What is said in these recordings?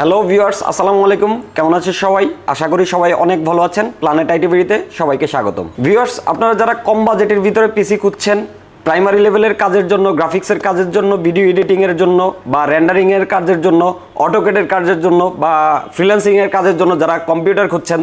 Hello viewers আসসালামু আলাইকুম। কেমন আছেন সবাই? আশা করি সবাই অনেক ভালো আছেন। প্ল্যানেট আইটিভিতে সবাইকে স্বাগতম। ভিউয়ার্স আপনারা যারা কম বাজেটের ভিতরে পিসি খুঁজছেন প্রাইমারি লেভেলের কাজের জন্য গ্রাফিক্সের কাজের জন্য ভিডিও এডিটিংয়ের জন্য, বা রেন্ডারিংয়ের কাজের জন্য অটোকেটের কাজের জন্য, বা ফ্রিল্যান্সিংয়ের কাজের জন্য যারা কম্পিউটার খুঁজছেন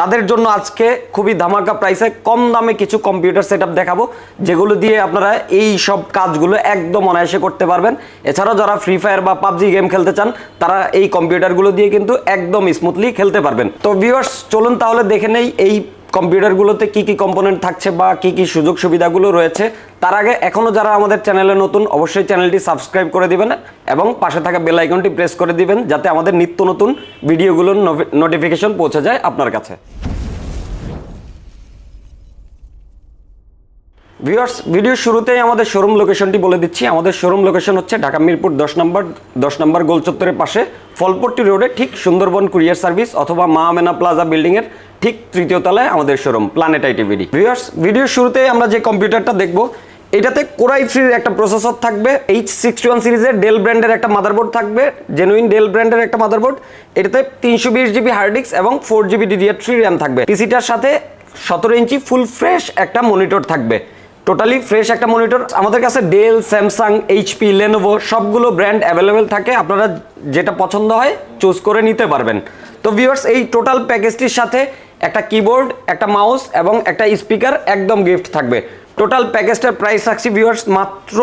তাদের জন্য আজকে খুবই ধামাকা প্রাইসে কম দামে কিছু কম্পিউটার সেট দেখাবো, যেগুলো দিয়ে আপনারা এই সব কাজগুলো একদম অনায়াসে করতে পারবেন। এছাড়াও যারা ফ্রি ফায়ার বা পাবজি গেম খেলতে চান, তারা এই কম্পিউটারগুলো দিয়ে কিন্তু একদম স্মুথলি খেলতে পারবেন। তো ভিউয়ার্স চলুন তাহলে দেখে নেই এই কম্পিউটারগুলোতে কি কি কম্পোনেন্ট থাকছে বা কি কি সুযোগ সুবিধাগুলো রয়েছে, তার আগে এখনও যারা আমাদের চ্যানেলে নতুন, অবশ্যই চ্যানেলটি সাবস্ক্রাইব করে দিবেন এবং পাশে থাকা বেল আইকনটি প্রেস করে দিবেন, যাতে আমাদের নিত্য নতুন ভিডিওগুলোর নোটিফিকেশন পৌঁছে যায় আপনার কাছে। ভিউয়ার্স ভিডিও শুরুতেই আমাদের শোরুম লোকেশনটি বলে দিচ্ছি। আমাদের শোরুম লোকেশন হচ্ছে ঢাকা মিরপুর দশ নম্বর দশ নম্বর গোলচত্বরের পাশে ফলপট্টি রোডে, ঠিক সুন্দরবন কুরিয়ার সার্ভিস অথবা মা আমেনা প্লাজা বিল্ডিংয়ের ঠিক তৃতীয় তলায় আমাদের showroom planet ITVD viewers video শুরুতেই আমরা যে কম্পিউটারটা দেখব, এটাতে কোরাই ফ্রির একটা প্রসেসর থাকবে এইচ সিক্সটি ওয়ান সিরিজের ডেল ব্র্যান্ডের একটা মাদারবোর্ড থাকবে জেনুইন ডেল ব্র্যান্ডের একটা মাদারবোর্ড এটাতে তিনশো বিশ জিবি হার্ড ডিস্ক এবং four GB DDR three RAM থাকবে। পিসিটার সাথে সতেরো ইঞ্চি ফুল ফ্রেশ একটা মনিটর থাকবে। টোটালি ফ্রেশ একটা মনিটর আমাদের কাছে ডেল স্যামসাং এইচপি লেনোভো সবগুলো ব্র্যান্ড অ্যাভেলেবেল থাকে। আপনারা যেটা পছন্দ হয় চুজ করে নিতে পারবেন। তো ভিউয়ার্স এই টোটাল প্যাকেজটির সাথে একটা কিবোর্ড একটা মাউস এবং একটা স্পিকার একদম গিফট থাকবে। টোটাল প্যাকেজটার প্রাইস রাখছি ভিউয়ার্স মাত্র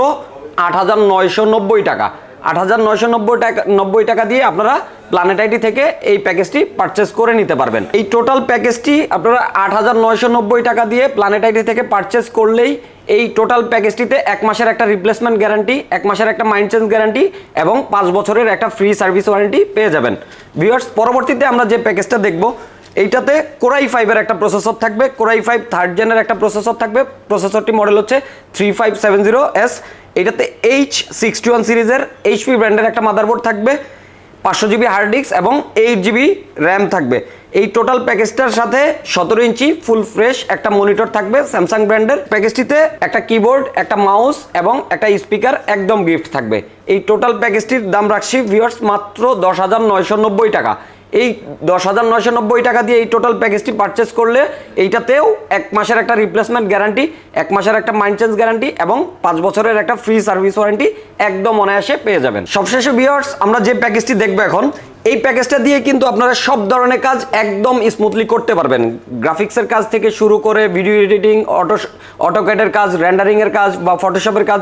আট হাজার নয়শো নব্বই টাকা। আট হাজার নয়শো নব্বই টাকা নব্বই টাকা দিয়ে আপনারা প্ল্যানেট আইটি থেকে এই প্যাকেজটি পারচেস করে নিতে পারবেন। এই টোটাল প্যাকেজটি আপনারা আট হাজার নয়শো নব্বই টাকা দিয়ে প্ল্যানেট থেকে পারচেস করলেই এই টোটাল প্যাকেজটিতে এক মাসের একটা রিপ্লেসমেন্ট গ্যারান্টি এক মাসের একটা মাইন্ড চেঞ্জ গ্যারান্টি এবং পাঁচ বছরের একটা ফ্রি সার্ভিস ওয়ারেন্টি পেয়ে যাবেন। ভিউয়ার্স পরবর্তীতে আমরা যে প্যাকেজটা দেখব, এইটাতে কোরাই ফাইভের একটা প্রসেসর থাকবে। কোরাই ফাইভ থার্ড জেনের একটা প্রসেসর থাকবে। প্রসেসরটি মডেল হচ্ছে three five seven zero S এটাতে এইচ সিক্সটি ওয়ান সিরিজের এইচপি ব্র্যান্ডের একটা মাদারবোর্ড থাকবে, পাঁচশো জিবি হার্ড ডিস্ক এবং এইট জিবি র্যাম থাকবে। এই টোটাল প্যাকেজটার সাথে সতেরো ইঞ্চি ফুল ফ্রেশ একটা মনিটর থাকবে স্যামসাং ব্র্যান্ডের প্যাকেজটিতে একটা কিবোর্ড একটা মাউস এবং একটা স্পিকার একদম গিফট থাকবে। এই টোটাল প্যাকেজটির দাম রাখছি ভিওর্স মাত্র দশ হাজার নয়শো নব্বই টাকা। এই দশ হাজার নয়শো নব্বই টাকা দিয়ে এই টোটাল প্যাকেজটি পারচেস করলে এইটাতেও এক মাসের একটা রিপ্লেসমেন্ট গ্যারান্টি এক মাসের একটা মাইন্ড চেঞ্জ গ্যারান্টি এবং পাঁচ বছরের একটা ফ্রি সার্ভিস ওয়ারেন্টি একদম অনায়াসে পেয়ে যাবেন। সবশেষে ভিউয়ার্স আমরা যে প্যাকেজটি দেখব এখন এই প্যাকেজটা দিয়ে কিন্তু আপনারা সব ধরনের কাজ একদম স্মুথলি করতে পারবেন। গ্রাফিক্সের কাজ থেকে শুরু করে ভিডিও এডিটিং অটো অটোক্যাটের কাজ র্যান্ডারিংয়ের কাজ বা ফটোশপের কাজ,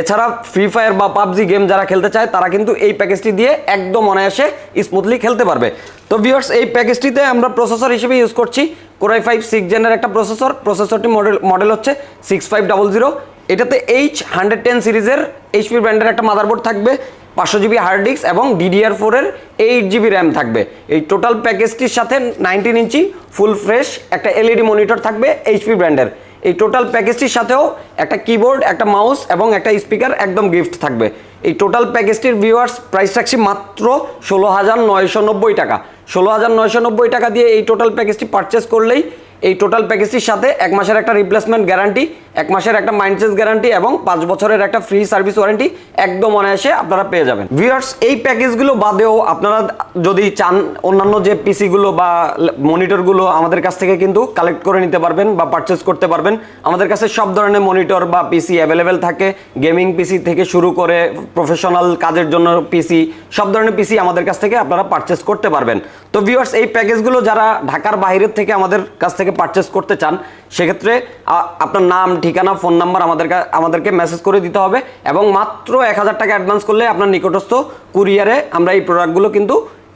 এছাড়া ফ্রি ফায়ার বা পাবজি গেম যারা খেলতে চায়, তারা কিন্তু এই প্যাকেজটি দিয়ে একদম অনায়াসে স্মুথলি খেলতে পারবে। তো ভিউয়ার্স এই প্যাকেজটিতে আমরা প্রসেসর হিসেবে ইউজ করছি। কোরাই ফাইভ সিক্স জেনের একটা প্রসেসর প্রসেসরটি মডেল মডেল হচ্ছে সিক্স ফাইভ ডাবল জিরো এটাতে এইচ হান্ড্রেড টেন সিরিজের এইচপি ব্র্যান্ডের একটা মাদারবোর্ড থাকবে, পাঁচশো জিবি হার্ড ডিস্ক এবং ডিডিআর ফোরের এইট জিবি র্যাম থাকবে। এই টোটাল প্যাকেজটির সাথে নাইনটিন ইঞ্চি ফুল ফ্রেশ একটা এলইডি মনিটর থাকবে এইচপি ব্র্যান্ডের। এই টোটাল প্যাকেজটির সাথেও একটা কিবোর্ড একটা মাউস এবং একটা স্পিকার একদম গিফট থাকবে। এই টোটাল প্যাকেজটির ভিউয়ার্স প্রাইস রাখছি মাত্র ষোলো হাজার নয়শো নব্বই টাকা। ষোলো হাজার নয়শো নব্বই টাকা দিয়ে এই টোটাল প্যাকেজটি পারচেস করলেই এই টোটাল প্যাকেজটির সাথে এক মাসের একটা রিপ্লেসমেন্ট গ্যারান্টি এক মাসের একটা মাইন্ড চেঞ্জ গ্যারান্টি এবং পাঁচ বছরের একটা ফ্রি সার্ভিস ওয়ারেন্টি একদম অনায়াসে আপনারা পেয়ে যাবেন। ভিউয়ার্স এই প্যাকেজগুলো বাদেও আপনারা যদি চান অন্যান্য যে পিসিগুলো বা মনিটরগুলো আমাদের কাছ থেকে কিন্তু কালেক্ট করে নিতে পারবেন বা পারচেস করতে পারবেন। আমাদের কাছে সব ধরনের মনিটর বা পিসি অ্যাভেলেবেল থাকে। গেমিং পিসি থেকে শুরু করে প্রফেশনাল কাজের জন্য পিসি সব ধরনের পিসি আমাদের কাছ থেকে আপনারা পারচেস করতে পারবেন। তো ভিউয়ার্স এই প্যাকেজগুলো যারা ঢাকার বাইরের থেকে আমাদের কাছ থেকে পারচেস করতে চান সেক্ষেত্রে আপনার নাম, ঠিকানা, ফোন নাম্বার আমাদের আমাদেরকে মেসেজ করে দিতে হবে এবং মাত্র এক হাজার টাকা অ্যাডভান্স করলে আপনার নিকটস্থ কুরিয়ারে আমরা এই প্রোডাক্টগুলো কিন্তু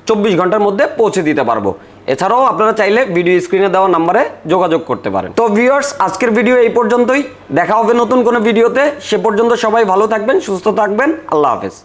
চব্বিশ ঘণ্টার মধ্যে পৌঁছে দিতে পারব। এছাড়াও আপনারা চাইলে ভিডিও স্ক্রিনে দেওয়া নাম্বারে যোগাযোগ করতে পারেন। তো ভিউয়ার্স আজকের ভিডিও এই পর্যন্তই। দেখা হবে নতুন কোনো ভিডিওতে সে পর্যন্ত সবাই ভালো থাকবেন, সুস্থ থাকবেন। আল্লাহ হাফেজ।